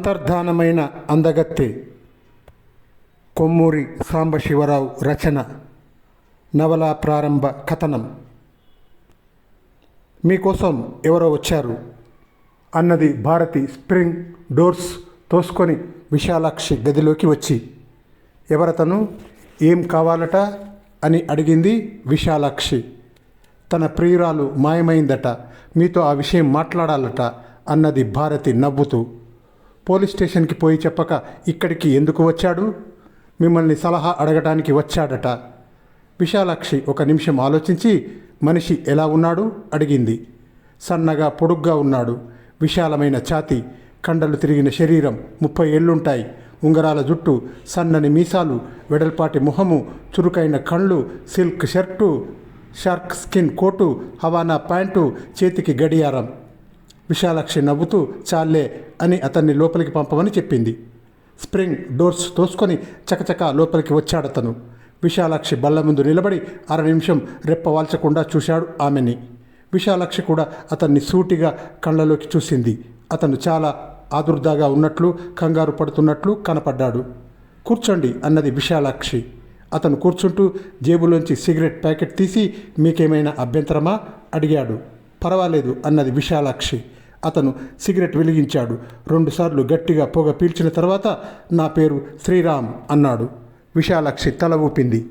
అంతర్ధానమైన అందగత్తె. కొమ్మూరి సాంబశివరావు రచన. నవల ప్రారంభ కథనం. మీకోసం ఎవరో వచ్చారు? అన్నది భారతి స్ప్రింగ్ డోర్స్ తోసుకొని విశాలాక్షి గదిలోకి వచ్చి. ఎవరతను? ఏం కావాలట? అని అడిగింది విశాలాక్షి. తన ప్రియురాలు మాయమైందట. మీతో ఆ విషయం మాట్లాడాలట అన్నది భారతి నవ్వుతూ. పోలీస్ స్టేషన్కి పోయి చెప్పక ఇక్కడికి ఎందుకు వచ్చాడు? మిమ్మల్ని సలహా అడగడానికి వచ్చాడట. విశాలాక్షి ఒక నిమిషం ఆలోచించి మనిషి ఎలా ఉన్నాడు? అడిగింది. సన్నగా పొడుగ్గా ఉన్నాడు. విశాలమైన ఛాతి కండలు తిరిగిన శరీరం ముప్పై ఏళ్ళుంటాయి. ఉంగరాల జుట్టు సన్నని మీసాలు వెడల్పాటి ముఖము చురుకైన కళ్ళు silk shirt shark skin coat Havana pant చేతికి గడియారం. విశాలాక్షి నవ్వుతూ చాలే అని అతన్ని లోపలికి పంపమని చెప్పింది. స్ప్రింగ్ డోర్స్ తోసుకొని చకచక లోపలికి వచ్చాడతను విశాలాక్షి బల్ల ముందు నిలబడి అర నిమిషం రెప్పవాల్చకుండా చూశాడు ఆమెని. విశాలాక్షి కూడా అతన్ని సూటిగా కళ్ళలోకి చూసింది. అతను చాలా ఆదుర్దాగా ఉన్నట్లు కంగారు పడుతున్నట్లు కనపడ్డాడు. కూర్చోండి అన్నది విశాలాక్షి. అతను కూర్చుంటూ జేబులోంచి సిగరెట్ ప్యాకెట్ తీసి మీకేమైనా అభ్యంతరమా? అడిగాడు. పర్వాలేదు అన్నది విశాలాక్షి. అతను సిగరెట్ వెలిగించాడు. రెండుసార్లు గట్టిగా పొగ పీల్చిన తర్వాత నా పేరు శ్రీరామ్ అన్నాడు. విశాలాక్షి తల ఊపింది.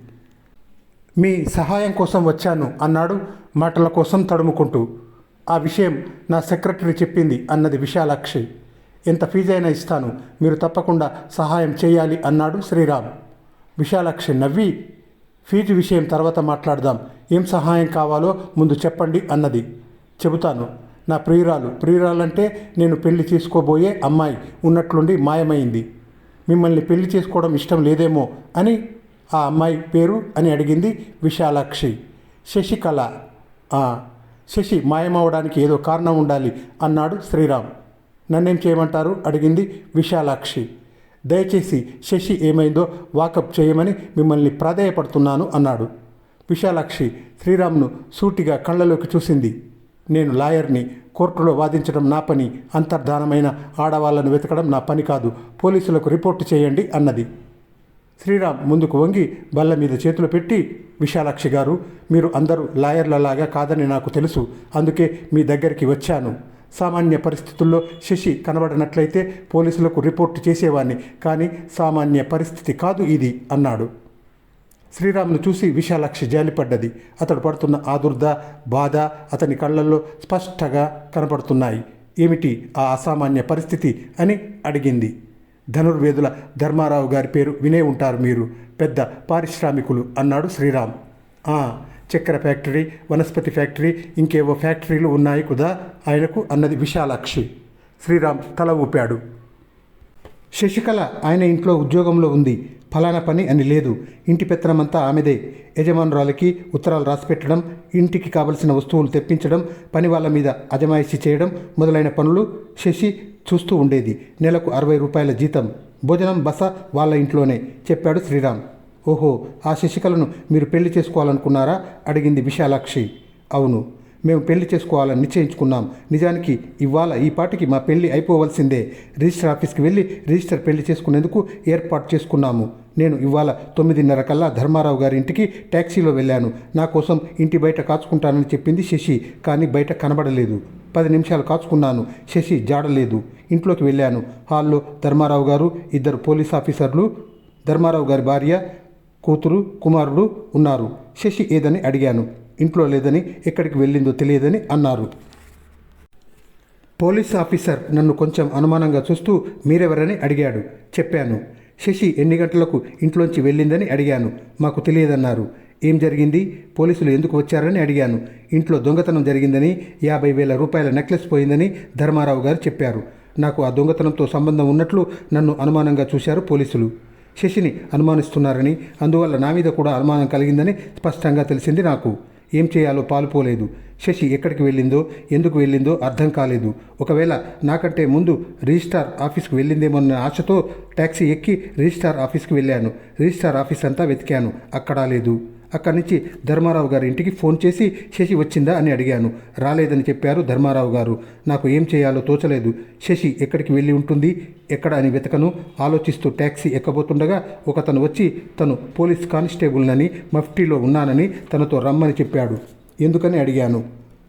మీ సహాయం కోసం వచ్చాను అన్నాడు మాటల కోసం తడుముకుంటూ. ఆ విషయం నా సెక్రటరీ చెప్పింది అన్నది విశాలాక్షి. ఎంత ఫీజైనా ఇస్తాను మీరు తప్పకుండా సహాయం చేయాలి అన్నాడు శ్రీరామ్. విశాలాక్షి నవ్వి ఫీజు విషయం తర్వాత మాట్లాడదాం ఏం సహాయం కావాలో ముందు చెప్పండి అన్నది. చెబుతాను. నా ప్రియురాలు. ప్రియురాలంటే నేను పెళ్ళి చేసుకోబోయే అమ్మాయి. ఉన్నట్లుండి మాయమైంది. మిమ్మల్ని పెళ్ళి చేసుకోవడం ఇష్టం లేదేమో అని ఆ అమ్మాయి పేరు అని అడిగింది విశాలాక్షి. శశికళ. శశి మాయమవడానికి ఏదో కారణం ఉండాలి అన్నాడు శ్రీరామ్. నన్నేం చేయమంటారు? అడిగింది విశాలాక్షి. దయచేసి శశి ఏమైందో వాకప్ చేయమని మిమ్మల్ని ప్రాధేయపడుతున్నాను అన్నాడు. విశాలాక్షి శ్రీరామ్ను సూటిగా కళ్ళలోకి చూసింది. నేను లాయర్ని కోర్టులో వాదించడం నా పని అంతర్ధానమైన ఆడవాళ్ళను వెతకడం నా పని కాదు. పోలీసులకు రిపోర్టు చేయండి అన్నది. శ్రీరామ్ ముందుకు వంగి బల్ల మీద చేతులు పెట్టి విశాలాక్షి గారు మీరు అందరూ లాయర్లలాగా కాదని నాకు తెలుసు అందుకే మీ దగ్గరికి వచ్చాను. సామాన్య పరిస్థితుల్లో శశి కనబడినట్లయితే పోలీసులకు రిపోర్టు చేసేవాణ్ణి కానీ సామాన్య పరిస్థితి కాదు ఇది అన్నాడు. శ్రీరామ్ను చూసి విశాలాక్షి జాలిపడ్డది అతడు పడుతున్న ఆదుర్ద బాధ అతని కళ్ళల్లో స్పష్టంగా కనపడుతున్నాయి. ఏమిటి ఆ అసామాన్య పరిస్థితి అని అడిగింది. ధనుర్వేదుల ధర్మారావు గారి పేరు వినే ఉంటారు మీరు. పెద్ద పారిశ్రామికులు అన్నాడు శ్రీరామ్. "ఆ, చక్కెర ఫ్యాక్టరీ వనస్పతి ఫ్యాక్టరీ ఇంకేవో ఫ్యాక్టరీలు ఉన్నాయి కుదా? ఆయనకు అన్నది విశాలాక్షి. శ్రీరామ్ తల ఊపాడు. శశికళ ఆయన ఇంట్లో ఉద్యోగంలో ఉంది. ఫలానా పని అని లేదు. ఇంటి పెత్తనమంతా ఆమెదే. యజమానురాలకి ఉత్తరాలు రాసిపెట్టడం ఇంటికి కావలసిన వస్తువులు తెప్పించడం పని వాళ్ళ మీద అజమాయిషి చేయడం మొదలైన పనులు శశి చూస్తూ ఉండేది. నెలకు అరవై రూపాయల జీతం. భోజనం బస వాళ్ళ ఇంట్లోనే చెప్పాడు శ్రీరామ్. ఓహో ఆ శశికళను మీరు పెళ్ళి చేసుకోవాలనుకున్నారా? అడిగింది విశాలాక్షి. అవును. మేము పెళ్ళి చేసుకోవాలని నిశ్చయించుకున్నాం. నిజానికి ఇవాళ ఈ పాటికి మా పెళ్ళి అయిపోవలసిందే. రిజిస్టర్ ఆఫీస్కి వెళ్ళి రిజిస్టర్ పెళ్ళి చేసుకునేందుకు ఏర్పాటు చేసుకున్నాము. నేను ఇవాళ తొమ్మిదిన్నర కల్లా ధర్మారావు గారి ఇంటికి ట్యాక్సీలో వెళ్ళాను. నా కోసం ఇంటి బయట కాచుకుంటానని చెప్పింది శశి కానీ బయట కనబడలేదు. పది నిమిషాలు కాచుకున్నాను. శశి జాడలేదు. ఇంట్లోకి వెళ్ళాను. హాల్లో ధర్మారావు గారు ఇద్దరు పోలీస్ ఆఫీసర్లు ధర్మారావు గారి భార్య కూతురు కుమారుడు ఉన్నారు. శశి ఏదని అడిగాను. ఇంట్లో లేదని ఎక్కడికి వెళ్ళిందో తెలియదని అన్నారు. పోలీస్ ఆఫీసర్ నన్ను కొంచెం అనుమానంగా చూస్తూ మీరెవరని? అడిగాడు. చెప్పాను. శశి ఎన్ని గంటలకు ఇంట్లోంచి వెళ్ళిందని అడిగాను. మాకు తెలియదన్నారు. ఏం జరిగింది? పోలీసులు ఎందుకు వచ్చారని అడిగాను. ఇంట్లో దొంగతనం జరిగిందని యాభై వేల రూపాయల నెక్లెస్ పోయిందని ధర్మారావు గారు చెప్పారు. నాకు ఆ దొంగతనంతో సంబంధం ఉన్నట్లు నన్ను అనుమానంగా చూశారు పోలీసులు. శశిని అనుమానిస్తున్నారని అందువల్ల నా మీద కూడా అనుమానం కలిగిందని స్పష్టంగా తెలిసింది నాకు. ఏం చేయాలో పాలుపోలేదు. శశి ఎక్కడికి వెళ్ళిందో ఎందుకు వెళ్ళిందో అర్థం కాలేదు. ఒకవేళ నాకంటే ముందు రిజిస్టార్ ఆఫీస్కి వెళ్ళిందేమోన్న ఆశతో ట్యాక్సీ ఎక్కి రిజిస్టార్ ఆఫీస్కి వెళ్ళాను. రిజిస్టార్ ఆఫీస్ అంతా వెతికాను. అక్కడా లేదు. అక్కడి నుంచి ధర్మారావు గారి ఇంటికి ఫోన్ చేసి శశి వచ్చిందా? అని అడిగాను. రాలేదని చెప్పారు ధర్మారావు గారు. నాకు ఏం చేయాలో తోచలేదు. శశి ఎక్కడికి వెళ్ళి ఉంటుంది? ఎక్కడ అని వెతకను. ఆలోచిస్తూ ట్యాక్సీ ఎక్కబోతుండగా ఒకతను వచ్చి తను పోలీస్ కానిస్టేబుల్నని మఫ్టీలో ఉన్నానని తనతో రమ్మని చెప్పాడు. ఎందుకని అడిగాను?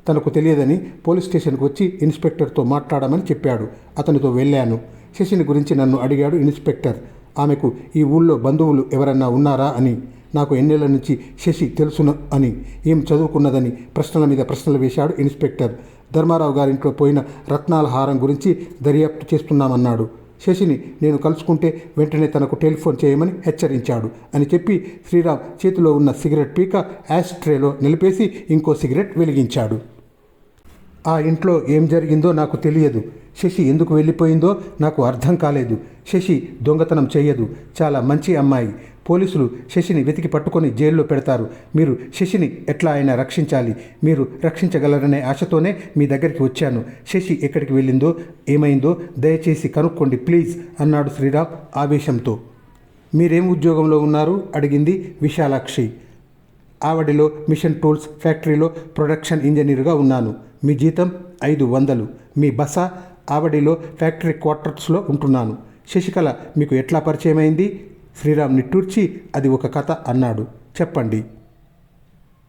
తనకు తెలియదని పోలీస్ స్టేషన్కి వచ్చి ఇన్స్పెక్టర్తో మాట్లాడమని చెప్పాడు. అతనితో వెళ్ళాను. శశిని గురించి నన్ను అడిగాడు ఇన్స్పెక్టర్. ఆమెకు ఈ ఊళ్ళో బంధువులు ఎవరన్నా ఉన్నారా? అని. నాకు ఎన్నేళ్ళ నుంచి శశి తెలుసును అని. ఏం చదువుకున్నదని ప్రశ్నల మీద ప్రశ్నలు వేశాడు ఇన్స్పెక్టర్. ధర్మారావు గారింట్లో పోయిన రత్నాల హారం గురించి దర్యాప్తు చేస్తున్నామన్నాడు. శశిని నేను కలుసుకుంటే వెంటనే తనకు టెలిఫోన్ చేయమని హెచ్చరించాడు అని చెప్పి శ్రీరామ్ చేతిలో ఉన్న సిగరెట్ పీక యాష్ ట్రేలో నిలిపేసి ఇంకో సిగరెట్ వెలిగించాడు. ఆ ఇంట్లో ఏం జరిగిందో నాకు తెలియదు. శశి ఎందుకు వెళ్ళిపోయిందో నాకు అర్థం కాలేదు. శశి దొంగతనం చేయదు. చాలా మంచి అమ్మాయి. పోలీసులు శశిని వెతికి పట్టుకొని జైల్లో పెడతారు. మీరు శశిని ఎట్లా అయినా రక్షించాలి. మీరు రక్షించగలరనే ఆశతోనే మీ దగ్గరికి వచ్చాను. శశి ఎక్కడికి వెళ్ళిందో ఏమైందో దయచేసి కనుక్కోండి ప్లీజ్ అన్నాడు శ్రీరామ్ ఆవేశంతో. మీరేం ఉద్యోగంలో ఉన్నారు? అడిగింది విశాలాక్షి. ఆవడిలో మిషన్ టూల్స్ ఫ్యాక్టరీలో ప్రొడక్షన్ ఇంజనీర్గా ఉన్నాను. మీ జీతం ఐదు వందలు. మీ బస ఆవడిలో ఫ్యాక్టరీ క్వార్టర్స్లో ఉంటున్నాను. శశికళ మీకు ఎట్లా పరిచయమైంది? శ్రీరామ్ నిట్టూర్చి అది ఒక కథ అన్నాడు. చెప్పండి.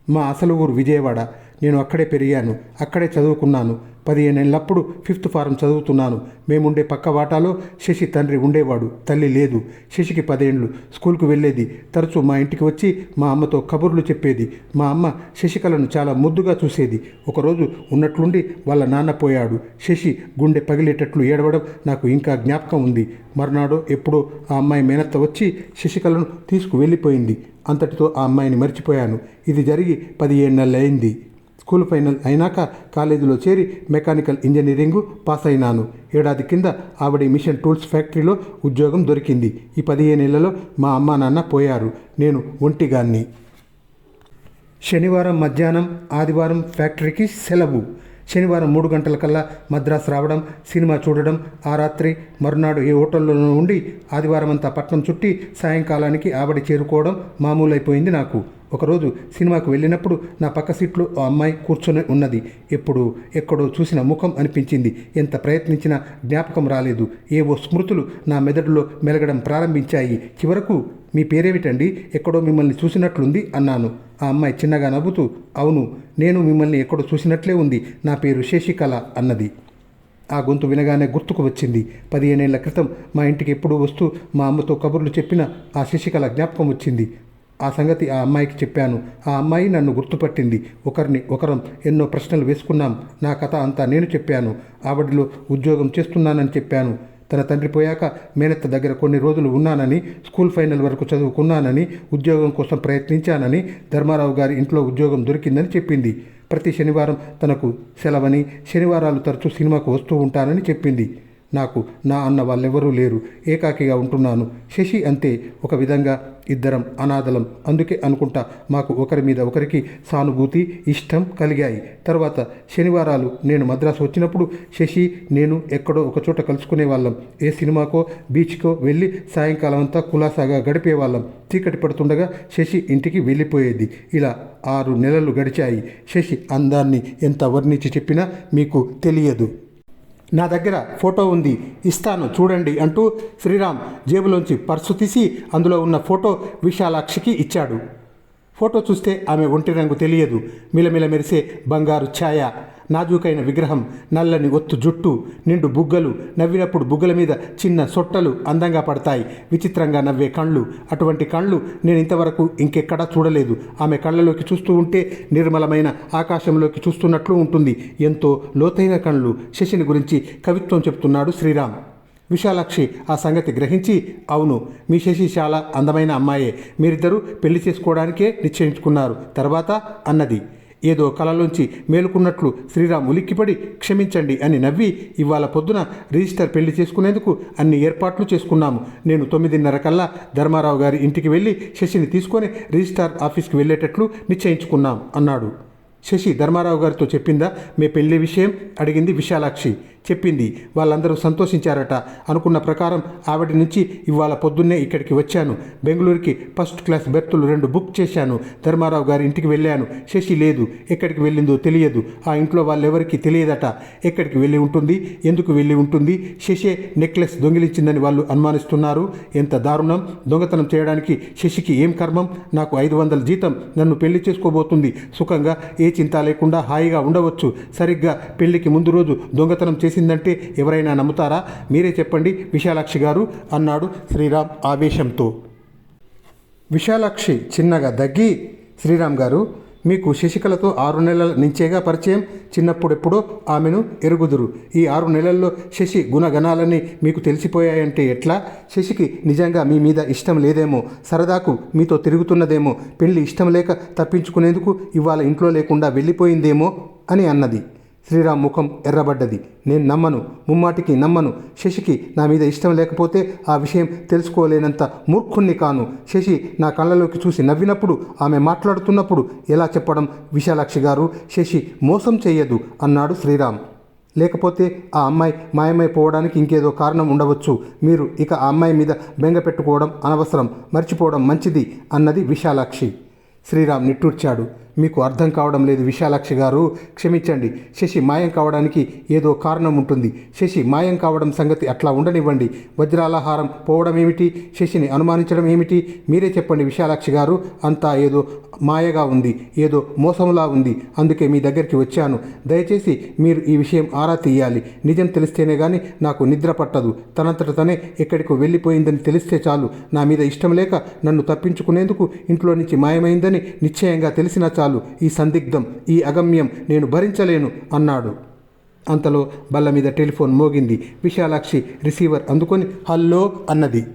మా అసలు ఊరు విజయవాడ. నేను అక్కడే పెరిగాను అక్కడే చదువుకున్నాను. పదిహేనేళ్ళప్పుడు ఫిఫ్త్ ఫారం చదువుతున్నాను. మేముండే పక్క వాటాలో శశి తండ్రి ఉండేవాడు తల్లి లేదు. శశికి పదేండ్లు స్కూల్కు వెళ్ళేది. తరచూ మా ఇంటికి వచ్చి మా అమ్మతో కబుర్లు చెప్పేది. మా అమ్మ శశికళను చాలా ముద్దుగా చూసేది. ఒకరోజు ఉన్నట్లుండి వాళ్ళ నాన్న పోయాడు. శశి గుండె పగిలేటట్లు ఏడవడం నాకు ఇంకా జ్ఞాపకం ఉంది. మర్నాడో ఎప్పుడో ఆ అమ్మాయి మేనత్త వచ్చి శశికళను తీసుకువెళ్ళిపోయింది. అంతటితో ఆ అమ్మాయిని మర్చిపోయాను. ఇది జరిగి పదిహేను నెలలైంది స్కూల్ ఫైనల్ అయినాక కాలేజీలో చేరి మెకానికల్ ఇంజనీరింగ్ పాస్ అయినాను. ఏడాది కింద ఆవిడ మిషన్ టూల్స్ ఫ్యాక్టరీలో ఉద్యోగం దొరికింది. ఈ పదిహేనేళ్ళలో మా అమ్మా నాన్న పోయారు. నేను ఒంటిగాన్ని. శనివారం మధ్యాహ్నం ఆదివారం ఫ్యాక్టరీకి సెలవు. శనివారం మూడు గంటల కల్లా మద్రాసు రావడం సినిమా చూడడం ఆ రాత్రి మరునాడు ఏ హోటల్లోనూ ఉండి ఆదివారం అంతా పట్నం చుట్టి సాయంకాలానికి ఆవిడ చేరుకోవడం మామూలైపోయింది నాకు. ఒకరోజు సినిమాకు వెళ్ళినప్పుడు నా పక్క సీట్లో ఓ అమ్మాయి కూర్చొని ఉన్నది. ఎప్పుడు ఎక్కడో చూసిన ముఖం అనిపించింది. ఎంత ప్రయత్నించినా జ్ఞాపకం రాలేదు. ఏవో స్మృతులు నా మెదడులో మెలగడం ప్రారంభించాయి. చివరకు మీ పేరేమిటండి? ఎక్కడో మిమ్మల్ని చూసినట్లుంది అన్నాను. ఆ అమ్మాయి చిన్నగా నవ్వుతూ అవును నేను మిమ్మల్ని ఎక్కడో చూసినట్లే ఉంది. నా పేరు శేషికళ అన్నది. ఆ గొంతు వినగానే గుర్తుకు వచ్చింది. పదిహేనేళ్ళ క్రితం మా ఇంటికి ఎప్పుడూ వస్తూ మా అమ్మతో కబుర్లు చెప్పిన ఆ శశికళ జ్ఞాపకం వచ్చింది. ఆ సంగతి ఆ అమ్మాయికి చెప్పాను. ఆ అమ్మాయి నన్ను గుర్తుపట్టింది. ఒకరిని ఒకరం ఎన్నో ప్రశ్నలు వేసుకున్నాం. నా కథ అంతా నేను చెప్పాను. ఆవిడలో ఉద్యోగం చేస్తున్నానని చెప్పాను. తన తండ్రి పోయాక మేనత్త దగ్గర కొన్ని రోజులు ఉన్నానని స్కూల్ ఫైనల్ వరకు చదువుకున్నానని ఉద్యోగం కోసం ప్రయత్నించానని ధర్మారావు గారి ఇంట్లో ఉద్యోగం దొరికిందని చెప్పింది. ప్రతి శనివారం తనకు సెలవని శనివారాలు తరచూ సినిమాకు వస్తూ ఉంటానని చెప్పింది. నాకు నా అన్న వాళ్ళెవరూ లేరు ఏకాకిగా ఉంటున్నాను. శశి అంతే ఒక విధంగా ఇద్దరం అనాథలం. అందుకే అనుకుంటా మాకు ఒకరి మీద ఒకరికి సానుభూతి ఇష్టం కలిగాయి. తర్వాత శనివారాలు నేను మద్రాసు వచ్చినప్పుడు శశి నేను ఎక్కడో ఒక చోట కలుసుకునే వాళ్ళం. ఏ సినిమాకో బీచ్కో వెళ్ళి సాయంకాలం అంతా కులాసాగా గడిపేవాళ్ళం చీకటి పడుతుండగా శశి ఇంటికి వెళ్ళిపోయేది. ఇలా ఆరు నెలలు గడిచాయి. శశి అందాన్ని ఎంత వర్ణించి చెప్పినా మీకు తెలియదు. నా దగ్గర ఫోటో ఉంది ఇస్తాను చూడండి అంటూ శ్రీరామ్ జేబులోంచి పర్సు తీసి అందులో ఉన్న ఫోటో విశాలాక్షికి ఇచ్చాడు. ఫోటో చూస్తే ఆమె ఒంటి రంగు తెలియదు. మిలమిల మెరిసే బంగారు ఛాయ. నాజూకైన విగ్రహం నల్లని ఒత్తు జుట్టు నిండు బుగ్గలు నవ్వినప్పుడు బుగ్గల మీద చిన్న సొట్టలు అందంగా పడతాయి. విచిత్రంగా నవ్వే కళ్ళు. అటువంటి కళ్ళు నేను ఇంతవరకు ఇంకెక్కడా చూడలేదు. ఆమె కళ్ళలోకి చూస్తూ ఉంటే నిర్మలమైన ఆకాశంలోకి చూస్తున్నట్లు ఉంటుంది. ఎంతో లోతైన కళ్ళు. శశిని గురించి కవిత్వం చెప్తున్నాడు శ్రీరామ్. విశాలాక్షి ఆ సంగతి గ్రహించి అవును మీ శశి చాలా అందమైన అమ్మాయే. మీరిద్దరూ పెళ్ళి చేసుకోవడానికే నిశ్చయించుకున్నారు. తర్వాత అన్నది. ఏదో కలలోంచి మేలుకున్నట్లు శ్రీరామ్ ఉలిక్కిపడి క్షమించండి అని నవ్వి ఇవాళ పొద్దున రిజిస్టర్ పెళ్ళి చేసుకునేందుకు అన్ని ఏర్పాట్లు చేసుకున్నాము. నేను తొమ్మిదిన్నర కల్లా ధర్మారావు గారి ఇంటికి వెళ్ళి శశిని తీసుకొని రిజిస్టార్ ఆఫీస్కి వెళ్ళేటట్లు నిశ్చయించుకున్నాం అన్నాడు. శశి ధర్మారావు గారితో చెప్పిందా మీ పెళ్ళి విషయం? అడిగింది విశాలాక్షి. చెప్పింది. వాళ్ళందరూ సంతోషించారట. అనుకున్న ప్రకారం ఆవిడ నుంచి ఇవాళ పొద్దున్నే ఇక్కడికి వచ్చాను. బెంగళూరుకి ఫస్ట్ క్లాస్ బెర్తులు రెండు బుక్ చేశాను. ధర్మారావు గారి ఇంటికి వెళ్ళాను. శశి లేదు. ఎక్కడికి వెళ్ళిందో తెలియదు. ఆ ఇంట్లో వాళ్ళెవరికి తెలియదట. ఎక్కడికి వెళ్ళి ఉంటుంది? ఎందుకు వెళ్ళి ఉంటుంది? శశే నెక్లెస్ దొంగిలించిందని వాళ్ళు అనుమానిస్తున్నారు. ఎంత దారుణం. దొంగతనం చేయడానికి శశికి ఏం కర్మం? నాకు ఐదు వందల జీతం. నన్ను పెళ్ళి చేసుకోబోతుంది. సుఖంగా ఏ చింత లేకుండా హాయిగా ఉండవచ్చు. సరిగ్గా పెళ్ళికి ముందు రోజు దొంగతనం చేసి చేసిందంటే ఎవరైనా నమ్ముతారా? మీరే చెప్పండి విశాలాక్షి గారు అన్నాడు శ్రీరామ్ ఆవేశంతో. విశాలాక్షి చిన్నగా దగ్గి శ్రీరామ్ గారు మీకు శశికళతో ఆరు నెలల నుంచేగా పరిచయం? చిన్నప్పుడెప్పుడో ఆమెను ఎరుగుదురు. ఈ ఆరు నెలల్లో శశి గుణగణాలన్నీ మీకు తెలిసిపోయాయంటే ఎట్లా? శశికి నిజంగా మీ మీద ఇష్టం లేదేమో? సరదాకు మీతో తిరుగుతున్నదేమో? పెళ్ళి ఇష్టం లేక తప్పించుకునేందుకు ఇవాళ ఇంట్లో లేకుండా వెళ్ళిపోయిందేమో? అని అన్నది. శ్రీరామ్ ముఖం ఎర్రబడ్డది. నేను నమ్మను ముమ్మాటికి నమ్మను. శశికి నా మీద ఇష్టం లేకపోతే ఆ విషయం తెలుసుకోలేనంత మూర్ఖుణ్ణి కాను. శశి నా కళ్ళలోకి చూసి నవ్వినప్పుడు ఆమె మాట్లాడుతున్నప్పుడు ఎలా చెప్పడం విశాలాక్షి గారు శశి మోసం చేయదు అన్నాడు శ్రీరామ్. లేకపోతే ఆ అమ్మాయి మాయమైపోవడానికి ఇంకేదో కారణం ఉండవచ్చు. మీరు ఇక ఆ అమ్మాయి మీద బెంగ పెట్టుకోవడం అనవసరం మర్చిపోవడం మంచిది అన్నది విశాలాక్షి. శ్రీరామ్ నిట్టూర్చాడు. మీకు అర్థం కావడం లేదు. విశాలాక్షి గారు క్షమించండి. శశి మాయం కావడానికి ఏదో కారణం ఉంటుంది. శశి మాయం కావడం సంగతి అట్లా ఉండనివ్వండి. వజ్రాలహారం పోవడం ఏమిటి? శశిని అనుమానించడం ఏమిటి? మీరే చెప్పండి విశాలాక్షి గారు. అంతా ఏదో మాయగా ఉంది. ఏదో మోసంలా ఉంది. అందుకే మీ దగ్గరికి వచ్చాను. దయచేసి మీరు ఈ విషయం ఆరా తీయాలి. నిజం తెలిస్తేనే కానీ నాకు నిద్ర పట్టదు. తనంతట తనే ఎక్కడికో వెళ్ళిపోయిందని తెలిస్తే చాలు. నా మీద ఇష్టం లేక నన్ను తప్పించుకునేందుకు ఇంట్లో నుంచి మాయమైందని నిశ్చయంగా తెలిసినా చాలు ఈ సందిగ్ధం ఈ అగమ్యం నేను భరించలేను అన్నాడు. అంతలో బల్ల మీద టెలిఫోన్ మోగింది. విశాలాక్షి రిసీవర్ అందుకొని హల్లో అన్నది.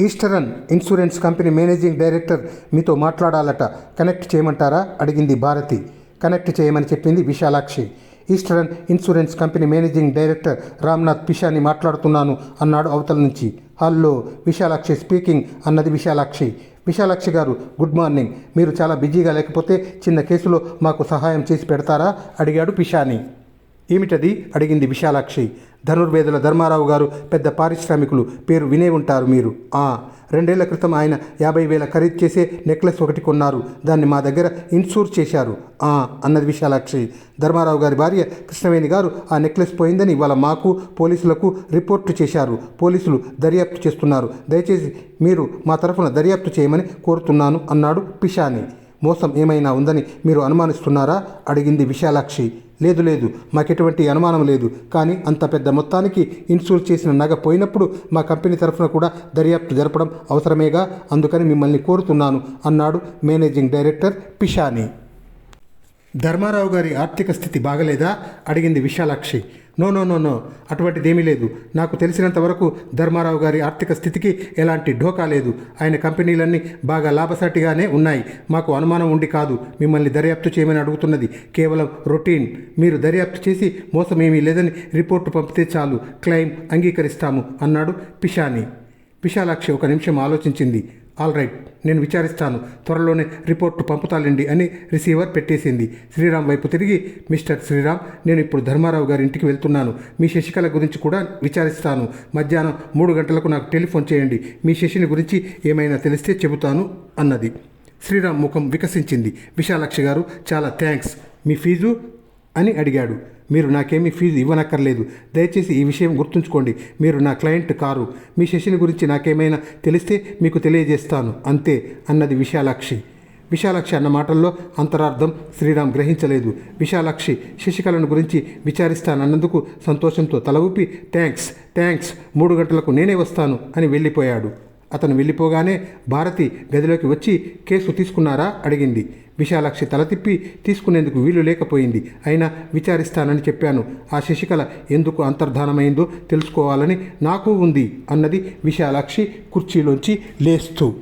Eastern insurance company managing director మీతో మాట్లాడాలట. కనెక్ట్ చేయమంటారా? అడిగింది భారతి. కనెక్ట్ చేయమని చెప్పింది Vishalakshi. Eastern insurance company managing director Ramnath Pishani మాట్లాడుతున్నాను అన్నాడు అవతల నుంచి. హలో విశాలాక్షి స్పీకింగ్ అన్నది విశాలాక్షి. విశాలాక్షి గారు గుడ్ మార్నింగ్. మీరు చాలా బిజీగా లేకపోతే చిన్న కేసులో మాకు సహాయం చేసి పెడతారా? అడిగాడు పిషాని ఏమిటది? అడిగింది విశాలాక్షి. ధనుర్వేదుల ధర్మారావు గారు పెద్ద పారిశ్రామికులు. పేరు వినే ఉంటారు మీరు. ఆ రెండేళ్ళ క్రితం ఆయన యాభై వేల ఖరీదు చేసే నెక్లెస్ ఒకటి కొన్నారు. దాన్ని మా దగ్గర ఇన్సూర్ చేశారు. ఆ అన్నది విశాలాక్షి. ధర్మారావు గారి భార్య కృష్ణవేణి గారు ఆ నెక్లెస్ పోయిందని ఇవాళ మాకు పోలీసులకు రిపోర్టు చేశారు. పోలీసులు దర్యాప్తు చేస్తున్నారు. దయచేసి మీరు మా తరఫున దర్యాప్తు చేయమని కోరుతున్నాను అన్నాడు పిషాని మోసం ఏమైనా ఉందని మీరు అనుమానిస్తున్నారా? అడిగింది విశాలాక్షి. లేదు లేదు మాకెటువంటి అనుమానం లేదు. కానీ అంత పెద్ద మొత్తానికి ఇన్సూర్ చేసిన నగ పోయినప్పుడు మా కంపెనీ తరఫున కూడా దర్యాప్తు జరపడం అవసరమేగా? అందుకని మిమ్మల్ని కోరుతున్నాను అన్నాడు మేనేజింగ్ డైరెక్టర్ పిషాని. ధర్మారావు గారి ఆర్థిక స్థితి బాగలేదా? అడిగింది Vishalakshi. No no no no. అటువంటిదేమీ లేదు. నాకు తెలిసినంత వరకు ధర్మారావు గారి ఆర్థిక స్థితికి ఎలాంటి ఢోకా లేదు. ఆయన కంపెనీలన్నీ బాగా లాభసాటిగానే ఉన్నాయి. మాకు అనుమానం ఉండి కాదు. మిమ్మల్ని దర్యాప్తు చేయమని అడుగుతున్నది. కేవలం రొటీన్. మీరు దర్యాప్తు చేసి మోసం ఏమీ లేదని రిపోర్టు పంపితే చాలు. క్లెయిమ్ అంగీకరిస్తాము అన్నాడు పిషాని. విశాలాక్షి ఒక నిమిషం ఆలోచించింది. ఆల్ రైట్ నేను విచారిస్తాను. త్వరలోనే రిపోర్టు పంపుతాలండి అని రిసీవర్ పెట్టేసింది. శ్రీరామ్ వైపు తిరిగి మిస్టర్ శ్రీరామ్ నేను ఇప్పుడు ధర్మారావు గారి ఇంటికి వెళ్తున్నాను. మీ శశికళ గురించి కూడా విచారిస్తాను. మధ్యాహ్నం మూడు గంటలకు నాకు టెలిఫోన్ చేయండి. మీ శశిని గురించి ఏమైనా తెలిస్తే చెబుతాను అన్నది. శ్రీరామ్ ముఖం వికసించింది. విశాలాక్షి గారు చాలా థ్యాంక్స్. మీ ఫీజు? అని అడిగాడు. మీరు నాకేమీ ఫీజు ఇవ్వనక్కర్లేదు. దయచేసి ఈ విషయం గుర్తుంచుకోండి. మీరు నా క్లయింట్ కారు. మీ శశిని గురించి నాకేమైనా తెలిస్తే మీకు తెలియజేస్తాను. అంతే అన్నది విశాలాక్షి. విశాలాక్షి అన్న మాటల్లో అంతరార్థం శ్రీరామ్ గ్రహించలేదు. విశాలాక్షి శశికళను గురించి విచారిస్తానన్నందుకు సంతోషంతో తల ఊపి థ్యాంక్స్ థ్యాంక్స్ మూడు గంటలకు నేనే వస్తాను అని వెళ్ళిపోయాడు. అతను వెళ్ళిపోగానే భారతి గదిలోకి వచ్చి కేసు తీసుకున్నారా? అడిగింది. విశాలాక్షి తల తిప్పి తీసుకునేందుకు వీలు లేకపోయింది. అయినా విచారిస్తానని చెప్పాను. ఆ శశికళ ఎందుకు అంతర్ధానమైందో తెలుసుకోవాలని నాకు ఉంది అన్నది విశాలాక్షి కుర్చీలోంచి లేస్తూ